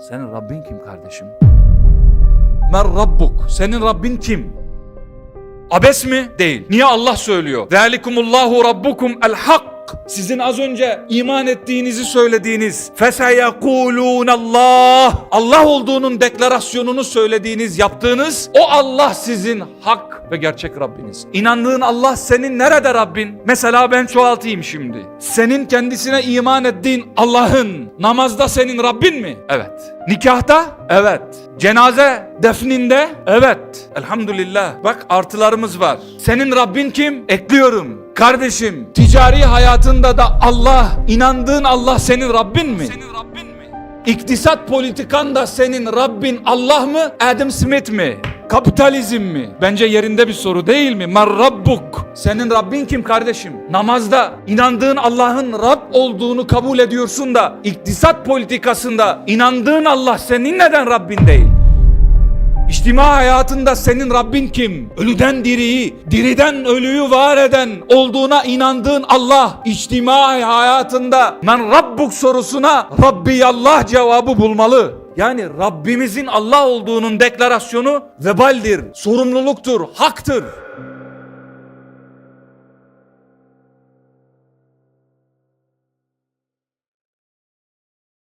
Senin Rabbin kim kardeşim? Men Rabbuk. Senin Rabbin kim? Abes mi? Değil. Niye Allah söylüyor? Zalikumullahu Rabbukum el hak. Sizin az önce iman ettiğinizi söylediğiniz Allah Allah olduğunun deklarasyonunu söylediğiniz yaptığınız o Allah sizin hak ve gerçek Rabbiniz. İnandığın Allah senin nerede Rabbin? Mesela ben çoğaltayım şimdi. Senin kendisine iman ettiğin Allah'ın namazda senin Rabbin mi? Evet. Nikahta? Evet. Cenaze defninde? Evet. Elhamdülillah. Bak artılarımız var. Senin Rabbin kim? Ekliyorum. Kardeşim, ticari hayatında da Allah, inandığın Allah senin Rabbin mi? Senin Rabbin mi? İktisat politikan da senin Rabbin Allah mı? Adam Smith mi? Kapitalizm mi? Bence yerinde bir soru değil mi? Men Rabbuk. Senin Rabbin kim kardeşim? Namazda inandığın Allah'ın Rab olduğunu kabul ediyorsun da iktisat politikasında inandığın Allah senin neden Rabbin değil? İçtima hayatında senin Rabbin kim? Ölüden diriyi, diriden ölüyü var eden olduğuna inandığın Allah. İçtima hayatında men Rabbuk sorusuna Rabbi Allah cevabı bulmalı. Yani Rabbimizin Allah olduğunun deklarasyonu vebaldir, sorumluluktur, haktır.